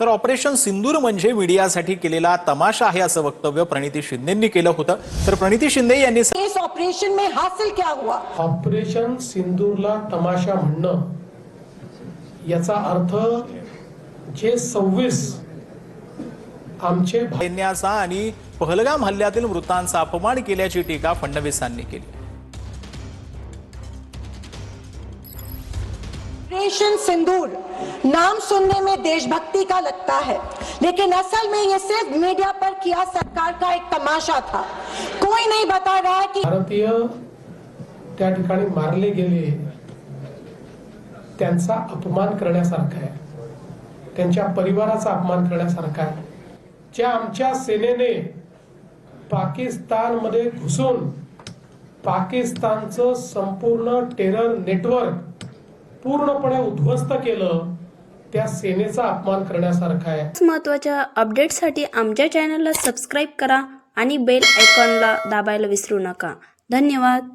तर ऑपरेशन सिंदूर म्हणजे मीडियासाठी केलेला तमाशा आहे असं वक्तव्य प्रणिती शिंदेंनी केलं होतं. तर प्रणिती शिंदे यांनी इस ऑपरेशन में हासिल क्या हुआ? ऑपरेशन सिंदूरला तमाशा म्हणणं. याचा अर्थ जे सव्वीस आमचे सैन्याचा आणि पहलगाम हल्ल्यातील मृतांचा अपमान केल्याची टीका फडणवीसांनी केली. ऑपरेशन सिंदूर नाम सुनने में देशभक्ति का लगता है। लेकिन असल में ये सिर्फ मीडिया पर किया सरकार का एक तमाशा था। कोई नहीं बता रहा कि भारतीय त्या ठिकाणी मारले गेले त्यांचा अपमान करण्यासारखा आहे. त्यांच्या परिवाराचा अपमान करण्यासारखा आहे. ज्या आमच्या सेनेने पाकिस्तानमध्ये घुसून पाकिस्तानचं संपूर्ण टेरर नेटवर्क पूर्णपणे उद्ध्वस्त केलं त्या सेनेचा अपमान करण्यासारखा आहे. महत्त्वाच्या अपडेटसाठी आमच्या चॅनलला सबस्क्राईब करा आणि बेल आयकॉनला दाबायला विसरू नका. धन्यवाद.